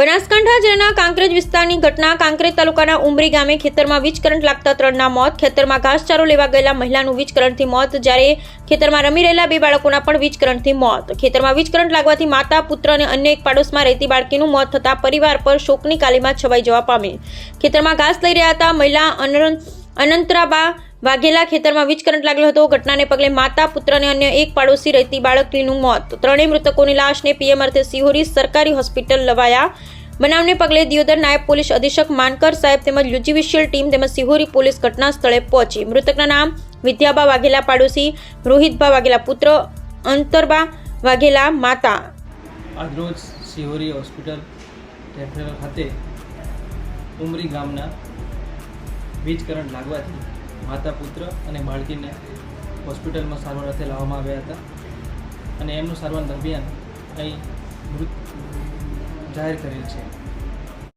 બનાસકાંઠા જિલ્લાના કાંકરેજ વિસ્તારની ઘટના કાંકરેજ તાલુકાના ઉમરી ગામે ખેતરમાં વીજ કરંટ લાગતા ત્રણના મોત. ખેતરમાં ઘાસચારો લેવા ગયેલા મહિલાનું વીજ કરંટથી મોત, જ્યારે ખેતરમાં રમી રહેલા બે બાળકોના પણ વીજ કરંટથી મોત. ખેતરમાં વીજ કરંટ લાગવાથી માતા, પુત્ર અને અન્ય એક પાડોશમાં રહેતી બાળકીનું મોત થતાં પરિવાર પર શોકની કાલીમાં છવાઈ જવા પામી. ખેતરમાં ઘાસ લઈ રહ્યા હતા મહિલા અનંતરાબા વાઘેલા ખેતરમાં વીજ કરંટ લાગેલો હતો. ઘટનાને પગલે માતા, પુત્ર અને અન્ય એક પાડોશી રહેતી બાળકીનું મોત. ત્રણેય મૃતકોની લાશને પીએમ અર્થે સિહોરી સરકારી હોસ્પિટલ લવાયા. બનાવને પગલે દિયોદર નાયબ પોલીસ અધિક્ષક માનકર સાહેબ તેમજ જ્યુડિશિયલ ટીમ તેમજ સિહોરી પોલીસ ઘટના સ્થળે પહોંચી. મૃતકના નામ વિદ્યાબા વાઘેલા પાડોશી રોહિતબા વાઘેલા પુત્ર, અંતરબા વાઘેલા માતા. આજરોજ સિહોરી હોસ્પિટલ ખાતે ઉમરી ગામના વીજ કરંટ લાગવાથી માતા પુત્ર અને બાળકીને હોસ્પિટલમાં સારવાર અર્થે લાવવામાં આવ્યા હતા. અને એમનું સારવાર દરમિયાન અહીં મૃત જાહેર કરેલ છે.